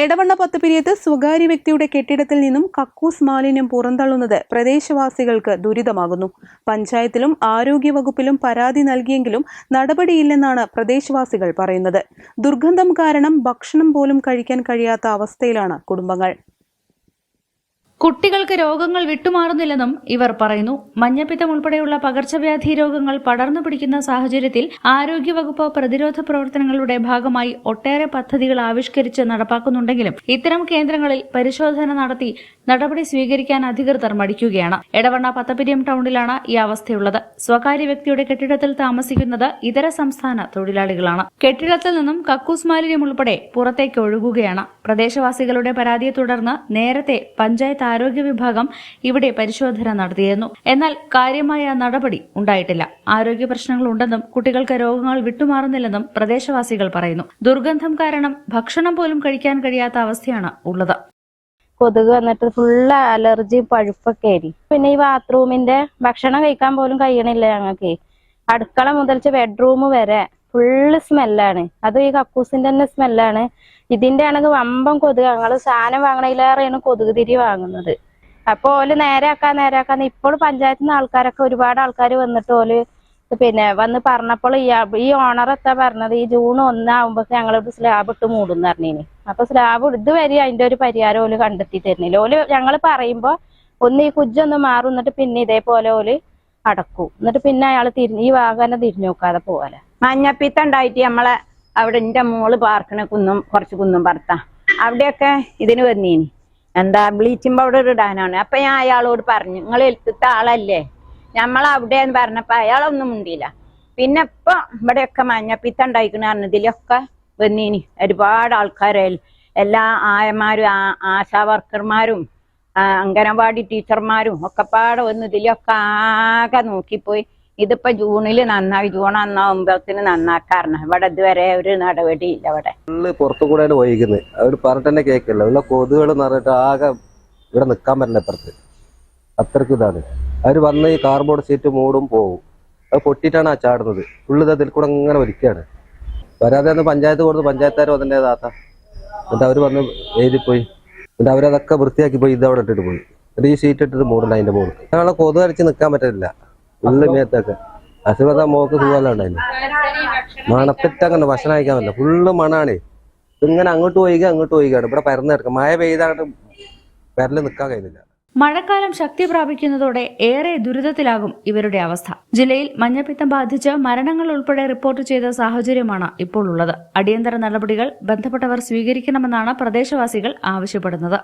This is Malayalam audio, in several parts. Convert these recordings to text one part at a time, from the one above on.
Edavanna പത്ത് പിരിയത്ത് സ്വകാര്യ വ്യക്തിയുടെ കെട്ടിടത്തിൽ നിന്നും കക്കൂസ് മാലിന്യം പുറന്തള്ളുന്നത് പ്രദേശവാസികൾക്ക് ദുരിതമാകുന്നു. പഞ്ചായത്തിലും ആരോഗ്യവകുപ്പിലും പരാതി നൽകിയെങ്കിലും നടപടിയില്ലെന്നാണ് പ്രദേശവാസികൾ പറയുന്നത്. ദുർഗന്ധം കാരണം ഭക്ഷണം പോലും കഴിക്കാൻ കഴിയാത്ത അവസ്ഥയിലാണ് കുടുംബങ്ങൾ. കുട്ടികൾക്ക് രോഗങ്ങൾ വിട്ടുമാറുന്നില്ലെന്നും ഇവർ പറയുന്നു. മഞ്ഞപ്പിത്തം ഉൾപ്പെടെയുള്ള പകർച്ചവ്യാധി രോഗങ്ങൾ പടർന്നു പിടിക്കുന്ന സാഹചര്യത്തിൽ ആരോഗ്യവകുപ്പ് പ്രതിരോധ പ്രവർത്തനങ്ങളുടെ ഭാഗമായി ഒട്ടേറെ പദ്ധതികൾ ആവിഷ്കരിച്ച് നടപ്പാക്കുന്നുണ്ടെങ്കിലും ഇത്തരം കേന്ദ്രങ്ങളിൽ പരിശോധന നടത്തി നടപടി സ്വീകരിക്കാൻ അധികൃതർ മടിക്കുകയാണ്. എടവണ്ണ പത്തപ്പിരിയം ടൗണിലാണ് ഈ അവസ്ഥയുള്ളത്. സ്വകാര്യ വ്യക്തിയുടെ കെട്ടിടത്തിൽ താമസിക്കുന്നത് ഇതര സംസ്ഥാന തൊഴിലാളികളാണ്. കെട്ടിടത്തിൽ നിന്നും കക്കൂസ് മാലിന്യം ഉൾപ്പെടെ പുറത്തേക്ക് ഒഴുകുകയാണ്. പ്രദേശവാസികളുടെ പരാതിയെ തുടർന്ന് നേരത്തെ പഞ്ചായത്ത് ആരോഗ്യ വിഭാഗം ഇവിടെ പരിശോധന നടത്തിയിരുന്നു. എന്നാൽ കാര്യമായ നടപടി ഉണ്ടായിട്ടില്ല. ആരോഗ്യ പ്രശ്നങ്ങൾ ഉണ്ടെന്നും കുട്ടികൾക്ക് രോഗങ്ങൾ വിട്ടുമാറുന്നില്ലെന്നും പ്രദേശവാസികൾ പറയുന്നു. ദുർഗന്ധം കാരണം ഭക്ഷണം പോലും കഴിക്കാൻ കഴിയാത്ത അവസ്ഥയാണ് ഉള്ളത്. കൊതുക് വന്നിട്ട് ഫുള്ള് അലർജി പഴുപ്പൊക്കെ ആയിരിക്കും പിന്നെ ഈ ബാത്റൂമിന്റെ ഭക്ഷണം കഴിക്കാൻ പോലും കഴിയണില്ല ഞങ്ങൾക്ക് അടുക്കള മുതൽച്ച് ബെഡ്റൂം വരെ ഫുള്ള് സ്മെല്ലാണ് അത് ഈ കക്കൂസിന്റെ തന്നെ സ്മെല്ലാണ് ഇതിന്റെ ആണെങ്കിൽ വമ്പം കൊതുക്. ഞങ്ങൾ സാധനം വാങ്ങണതിലേറെയാണ് കൊതുക് തിരി വാങ്ങുന്നത്. അപ്പൊ ഓൽ നേരാക്കാൻ നേരെ ഇപ്പോൾ പഞ്ചായത്തിൽ നിന്ന് ആൾക്കാരൊക്കെ ഒരുപാട് ആൾക്കാർ വന്നിട്ട് ഓൽ പിന്നെ വന്ന് പറഞ്ഞപ്പോൾ ഈ ഈ ഓണർ എത്താ പറഞ്ഞത് ഈ ജൂൺ ഒന്നാകുമ്പോ ഞങ്ങളോട് സ്ലാബ് ഇട്ട് മൂടും പറഞ്ഞിനി. അപ്പൊ സ്ലാബ് ഇതുവരെ അതിന്റെ ഒരു പരിഹാരം ഓൽ കണ്ടെത്തി തരുന്നില്ല ഓൽ ഞങ്ങൾ പറയുമ്പോ ഒന്ന് ഈ കുജ്ജൊന്ന് മാറും എന്നിട്ട് പിന്നെ ഇതേപോലെ ഓൽ അടക്കും. എന്നിട്ട് പിന്നെ അയാൾ തിരിഞ്ഞ് ഈ വാഹനം തിരിഞ്ഞു നോക്കാതെ പോവാല. മഞ്ഞപ്പിത്ത ഉണ്ടായിട്ട് നമ്മളെ അവിടെ എന്റെ മോൾ പാർക്കണ കുന്നും കുറച്ച് കുന്നും പറത്ത. അവിടെയൊക്കെ ഇതിന് വന്നീനി. എന്താ ബ്ലീച്ചിങ് പൗഡർ ഇടാനാണ്. അപ്പൊ ഞാൻ അയാളോട് പറഞ്ഞു നിങ്ങൾ എഴുത്തത്തെ ആളല്ലേ? നമ്മളവിടെ എന്ന് പറഞ്ഞപ്പോ അയാളൊന്നും മുണ്ടിയില്ല. പിന്നെ ഇപ്പൊ ഇവിടെയൊക്കെ മഞ്ഞപ്പിത്ത ഉണ്ടായിക്കണ പറഞ്ഞതിലൊക്കെ വന്നീനി. ഒരുപാട് ആൾക്കാരെ എല്ലാ ആയമാരും ആശാ വർക്കർമാരും അംഗനവാടി ടീച്ചർമാരും ഒക്കെ പാടെ വന്ന് ഇതിലൊക്കെ ആകെ നോക്കിപ്പോയി. ഇതിപ്പോ ജൂണിൽ നന്നായി ജൂൺ ഒന്നാവുമ്പത്തിന് നന്നാക്കാറുണ്ട് ഇവിടെ ഇതുവരെ ഒരു നടപടിയില്ല ഇവിടെ. പുറത്തു കൂടെയാണ് ഒഴുകുന്നത് അവർ പറഞ്ഞിട്ട് കേൾക്കില്ല ഉള്ള കൊതുകൾ നിറഞ്ഞിട്ട് ആകെ ഇവിടെ നിൽക്കാൻ പറ്റില്ല ഇപ്പുറത്ത്. അത്രയ്ക്ക് അവർ വന്ന് ഈ കാർബോർഡ് സീറ്റ് മൂടും പോകും അത് പൊട്ടിയിട്ടാണ് ആ ചാടുന്നത്. ഫുള്ള് അതിൽ കൂടെ ഇങ്ങനെ വലിക്കുകയാണ്. വരാതെ ഒന്ന് പഞ്ചായത്ത് കൊടുത്ത് പഞ്ചായത്തുകാർ അതിന്റെ താത്ത. എന്നിട്ട് അവർ വന്ന് എഴുതിപ്പോയി. എന്നിട്ട് അവരതൊക്കെ വൃത്തിയാക്കി പോയി ഇത് അവിടെ ഇട്ടിട്ട് പോയി. എന്നിട്ട് ഈ സീറ്റ് ഇട്ടിട്ട് മൂടണ്ട അതിന്റെ മുകളിൽ. ഞങ്ങളെ കൊതു അരച്ച് നിൽക്കാൻ പറ്റില്ല ഫുള്ള് മേത്തൊക്കെ. അസുഖത മോക്ക് സുഖമല്ല ഉണ്ടായിരുന്നു മണത്തിട്ട് അങ്ങനെ ഭക്ഷണം കഴിക്കാൻ പറ്റില്ല. ഫുള്ള് മണാണ്. ഇങ്ങനെ അങ്ങോട്ട് പോയിക്കുക അങ്ങോട്ട് പോയിക്കാണ്. ഇവിടെ പരന്ന് കിടക്കുക മഴ പെയ്താണ്ട് പരൽ നിൽക്കാൻ കഴിയുന്നില്ല. മഴക്കാലം ശക്തി പ്രാപിക്കുന്നതോടെ ഏറെ ദുരിതത്തിലാകും ഇവരുടെ അവസ്ഥ. ജില്ലയിൽ മഞ്ഞപ്പിത്തം ബാധിച്ച് മരണങ്ങൾ ഉൾപ്പെടെ റിപ്പോർട്ട് ചെയ്ത സാഹചര്യമാണ് ഇപ്പോൾ ഉള്ളത്. അടിയന്തര നടപടികൾ ബന്ധപ്പെട്ടവർ സ്വീകരിക്കണമെന്നാണ് പ്രദേശവാസികൾ ആവശ്യപ്പെടുന്നത്.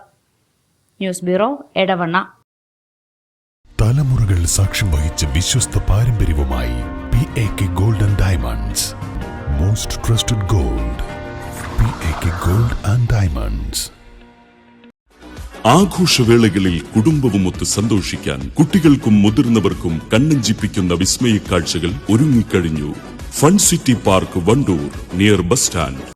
News bureau Edavanna. തലമുറകൾ സാക്ഷ്യം വഹിച്ച വിശ്വസ്ത പാരമ്പര്യവുമായി P A K golden diamonds most trusted gold P A K gold and diamonds ആഘോഷവേളകളിൽ കുടുംബവുമൊത്ത് സന്തോഷിക്കാൻ കുട്ടികൾക്കും മുതിർന്നവർക്കും കണ്ണഞ്ചിപ്പിക്കുന്ന വിസ്മയ കാഴ്ചകൾ ഒരുങ്ങിക്കഴിഞ്ഞു. Fun city park Wandoor near bus stand.